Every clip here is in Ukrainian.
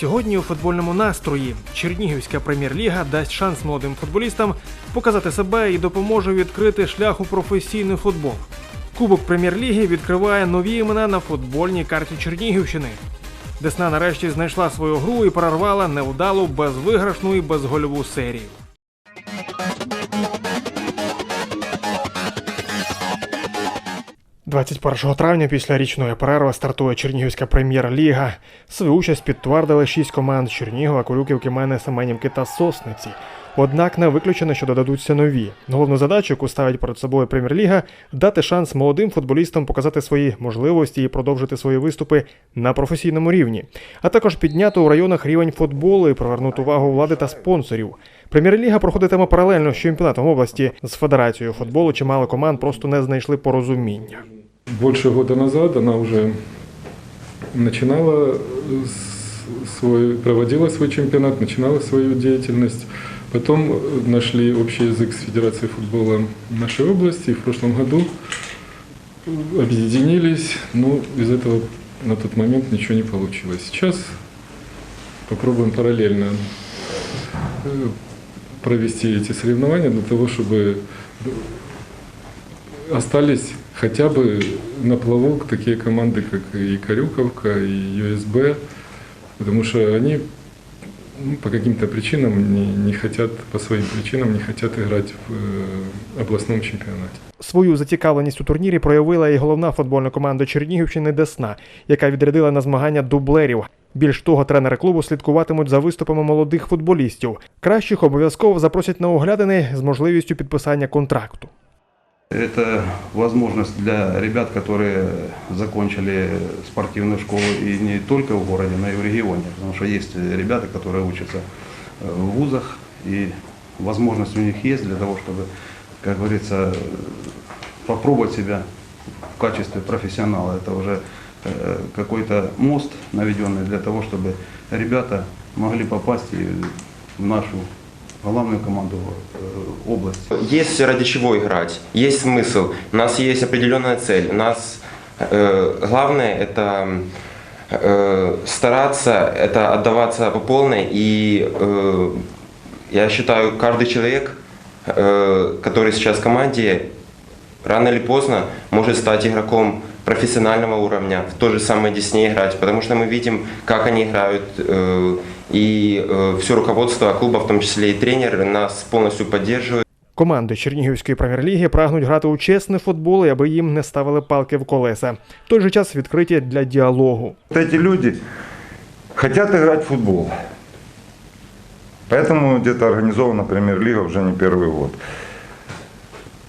Сьогодні у футбольному настрої Чернігівська прем'єр-ліга дасть шанс молодим футболістам показати себе і допоможе відкрити шлях у професійний футбол. Кубок прем'єр-ліги відкриває нові імена на футбольній карті Чернігівщини. Десна нарешті знайшла свою гру і прорвала невдалу безвиграшну і безгольову серію. «21 травня після річної перерви стартує Чернігівська прем'єр-ліга. Свою участь підтвердили шість команд Чернігова, Корюківки, Мене, Семенівки та Сосниці. Однак не виключено, що додадуться нові. Головну задачу, яку ставить перед собою прем'єр-ліга, дати шанс молодим футболістам показати свої можливості і продовжити свої виступи на професійному рівні, а також підняти у районах рівень футболу і привернути увагу влади та спонсорів. Прем'єр-ліга проходитиме паралельно з чемпіонатом області з федерацією футболу. Чимало команд просто не знайшли порозуміння. Больше года назад она уже начинала с- свой, проводила свой чемпионат, начинала свою деятельность. Потом нашли общий язык с Федерацией футбола нашей области. И в прошлом году объединились, но из этого на тот момент ничего не получилось. Сейчас попробуем параллельно э, провести эти соревнования для того, чтобы остались хотя бы на плаву такие команды, как и Карюковка, и ЮСБ, потому что они ну, по каким-то причинам не, не хотят, по своим причинам не хотят играть в э, областном чемпионате. Свою зацікавленість у турнірі проявила і головна футбольна команда Чернігівщини Десна, яка відрядила на змагання дублерів. Більш того, тренери клубу слідкуватимуть за виступами молодих футболістів. Кращих обов'язково запросять на оглядини з можливістю підписання контракту. Это возможность для ребят, которые закончили спортивную школу и не только в городе, но и в регионе. Потому что есть ребята, которые учатся э, в вузах, и возможность у них есть для того, чтобы, как говорится, попробовать себя в качестве профессионала. Это уже э, какой-то мост наведенный для того, чтобы ребята могли попасть и в нашу главную команду э, области. Есть ради чего играть, есть смысл, у нас есть определенная цель. У нас э, главное это э, стараться, это отдаваться по полной. И э, я считаю, каждый человек, э, который сейчас в команде, рано или поздно может стать игроком профессионального уровня, в то же самое Десне играть, потому что мы видим, как они играют, э, и все руководство клуба, в том числе и тренеры, нас полностью поддерживают. Команди Чернігівської прем'єр-ліги прагнуть грати у чесний футбол, і аби їм не ставили палки в колеса. В той же час відкриті для діалогу. Вот эти люди хотят играть в футбол. Поэтому где-то организована премьер-лига уже не первый год.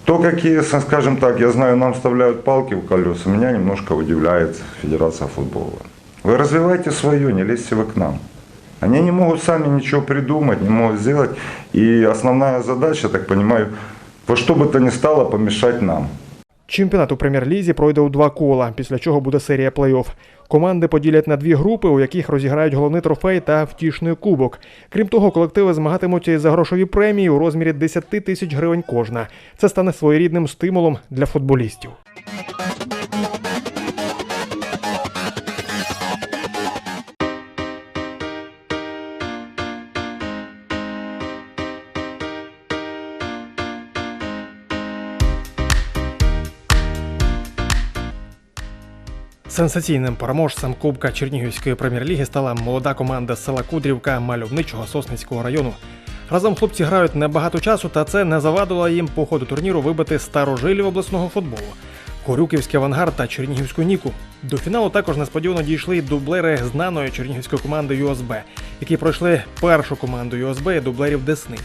То, какие, скажем так, я знаю, нам вставляют палки в колеса, меня немножко удивляет Федерация футбола. Вы развивайте свое, не лезьте вы к нам. Они не могут сами ничего придумать, не могут сделать. И основная задача, так понимаю, во что бы то ни стало помешать нам. Чемпіонат у прем'єр-лізі пройде у два кола, після чого буде серія плей-офф. Команди поділять на дві групи, у яких розіграють головний трофей та втішний кубок. Крім того, колективи змагатимуться за грошові премії у розмірі 10 тисяч гривень кожна. Це стане своєрідним стимулом для футболістів. Сенсаційним переможцем Кубка Чернігівської прем'єр-ліги стала молода команда села Кудрівка Мальовничого Сосницького району. Разом хлопці грають небагато часу, та це не завадило їм по ходу турніру вибити старожилів обласного футболу. Корюківський авангард та Чернігівську Ніку. До фіналу також несподівано дійшли дублери знаної чернігівської команди ЮСБ, які пройшли першу команду ЮСБ і дублерів Десни.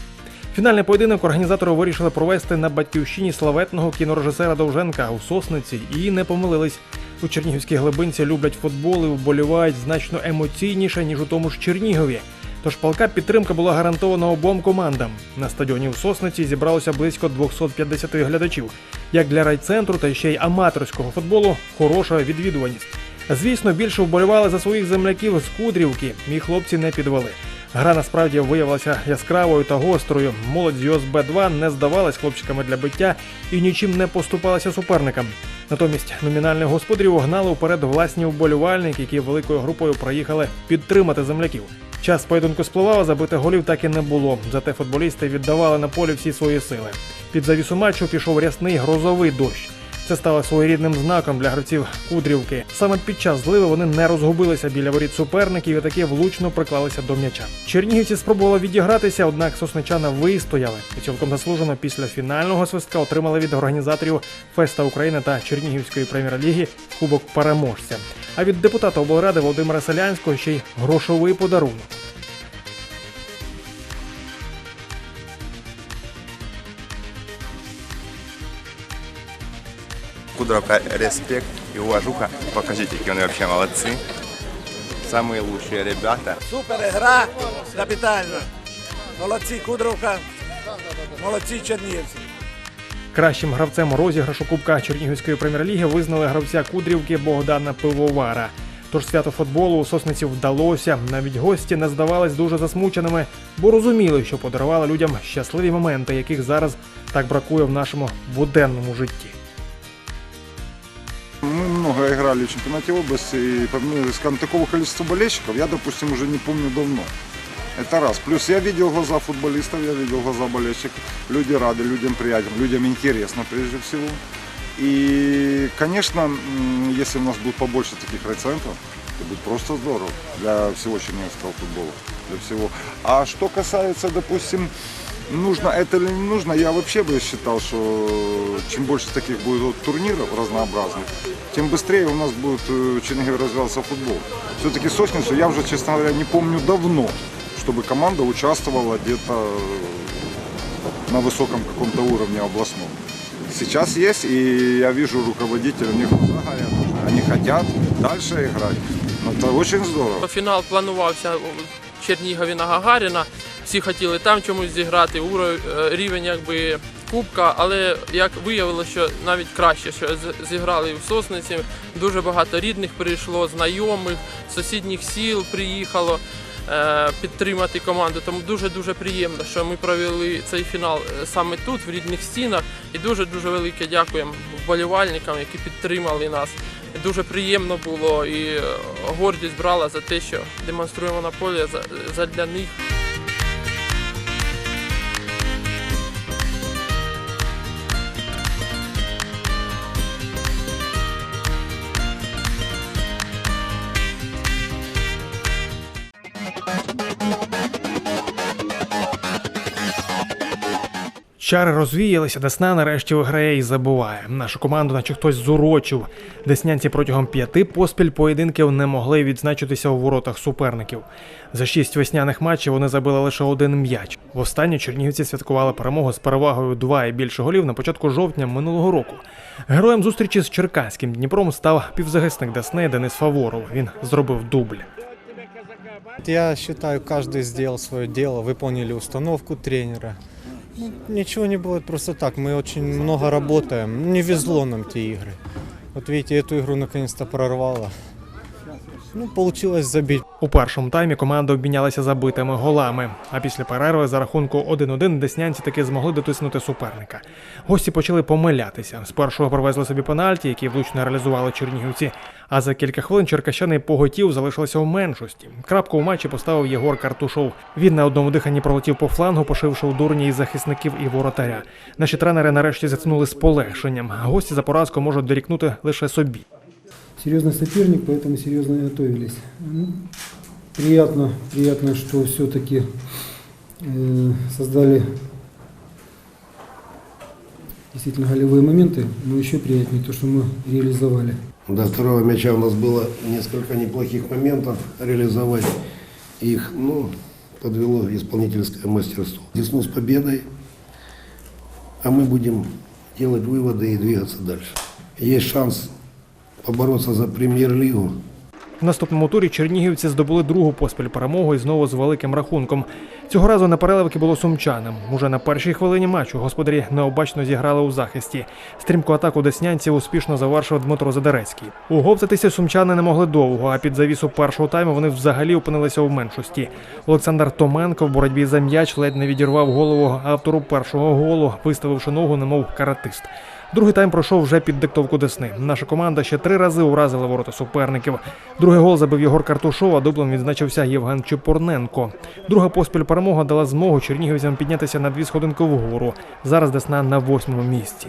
Фінальний поєдинок організатори вирішили провести на батьківщині славетного кінорежисера Довженка у Сосниці і не помилились. У Чернігівській глибинці люблять футбол і вболівають значно емоційніше, ніж у тому ж Чернігові. Тож палка підтримка була гарантована обом командам. На стадіоні в Сосниці зібралося близько 250 глядачів. Як для райцентру, та ще й аматорського футболу хороша відвідуваність. Звісно, більше вболівали за своїх земляків з Кудрівки, і хлопці не підвели. Гра насправді виявилася яскравою та гострою. Молодь з ЮСБ 2 не здавалась хлопчиками для биття і нічим не поступалася суперникам. Натомість номінальних господарів гнали вперед власні вболівальники, які великою групою проїхали підтримати земляків. Час поєдинку спливав, забити голів так і не було. Зате футболісти віддавали на полі всі свої сили. Під завісу матчу пішов рясний грозовий дощ. Це стало своєрідним знаком для гравців Кудрівки. Саме під час зливи вони не розгубилися біля воріт суперників і таки влучно приклалися до м'яча. Чернігівці спробували відігратися, однак сосничана вистояли. І цілком заслужено після фінального свистка отримали від організаторів Феста України та Чернігівської прем'єр-ліги Кубок переможця. А від депутата облради Володимира Селянського ще й грошовий подарунок. Кудровка, респект и уважуха. Покажите, какие они вообще молодцы. Самые лучшие ребята. Супер гра, капітально. Молодці Кудровка, молодці Чернігівці. Кращим гравцем розіграшу Кубка Чернігівської прем'єр-ліги визнали гравця Кудрівки Богдана Пивовара. Тож свято футболу у сосниці вдалося. Навіть гості не здавались дуже засмученими, бо розуміли, що подарували людям щасливі моменти, яких зараз так бракує в нашому буденному житті. Играли в чемпионате области, и скажем, такого количества болельщиков я, допустим, уже не помню давно. Это раз. Плюс я видел глаза футболистов, я видел глаза болельщиков. Люди рады, людям приятно, людям интересно прежде всего. И, конечно, если у нас будет побольше таких райцентров, это будет просто здорово для всего чернигівского футбола. Для всего. А что касается, допустим, нужно это или не нужно, я вообще бы считал, что чем больше таких будет вот турниров разнообразных, тем быстрее у нас будет э, в Чернигове развиваться футбол. Все-таки Сосницу я уже, честно говоря, не помню давно, чтобы команда участвовала где-то э, на высоком каком-то уровне областном. Сейчас есть, и я вижу руководителей, у них глаза горят уже. Они хотят дальше играть. Ну, это очень здорово. Фінал планувався у Чернігові на Гагаріна. Всі хотіли там чомусь зіграти, е, рівень якби кубка, але як виявилося, що навіть краще, що зіграли в Сосниці. Дуже багато рідних прийшло, знайомих, сусідніх сіл приїхало е, підтримати команду. Тому дуже дуже приємно, що ми провели цей фінал е, саме тут, в рідних стінах. І дуже дуже велике дякуємо вболівальникам, які підтримали нас. Дуже приємно було і гордість брала за те, що демонструємо на полі за, за для них. Чари розвіялися, Десна нарешті виграє і забуває. Нашу команду, наче хтось зурочив. Деснянці протягом п'яти поспіль поєдинків не могли відзначитися у воротах суперників. За шість весняних матчів вони забили лише один м'яч. Востаннє чернігівці святкували перемогу з перевагою два і більше голів на початку жовтня минулого року. Героєм зустрічі з Черкаським Дніпром став півзахисник Десни Денис Фаворов. Він зробив дубль. Я считаю, каждый сделал свое дело, выполнили установку тренера. Ну, ничего не будет просто так. Мы очень много работаем. Не везло нам те игры. Вот видите, эту игру наконец-то прорвало. Ну, получилось забить. У першому таймі команди обмінялися забитими голами. А після перерви за рахунку 1-1 деснянці таки змогли дотиснути суперника. Гості почали помилятися. Спершу привезли собі пенальті, які влучно реалізували чернігівці. А за кілька хвилин черкащани поготів залишилися у меншості. Крапку у матчі поставив Єгор Картушов. Він на одному диханні пролетів по флангу, пошивши у дурні і захисників і воротаря. Наші тренери нарешті зітхнули з полегшенням. Гості за поразку можуть дорікнути лише собі. Серьезный соперник, поэтому серьезно готовились. Ну, приятно, приятно, что все-таки э, создали действительно голевые моменты, но еще приятнее то, что мы реализовали. До второго мяча у нас было несколько неплохих моментов реализовать. Их, ну, подвело исполнительское мастерство. Десну с победой, а мы будем делать выводы и двигаться дальше. Есть шанс побороться за премьер-лигу. В наступному турі чернігівці здобули другу поспіль перемогу і знову з великим рахунком. Цього разу на переливки було сумчанам. Уже на першій хвилині матчу господарі необачно зіграли у захисті. Стрімку атаку деснянців успішно завершив Дмитро Задерецький. Уговтатися сумчани не могли довго, а під завісу першого тайму вони взагалі опинилися у меншості. Олександр Томенко в боротьбі за м'яч ледь не відірвав голову автору першого голу, виставивши ногу, немов каратист. Другий тайм пройшов вже під диктовку Десни. Наша команда ще три рази уразила ворота суперників. Другий гол забив Єгор Картушов, а дублем відзначився Євген Чепурненко. Друга поспіль перемога дала змогу чернігівцям піднятися на дві сходинки вгору. Зараз Десна на восьмому місці.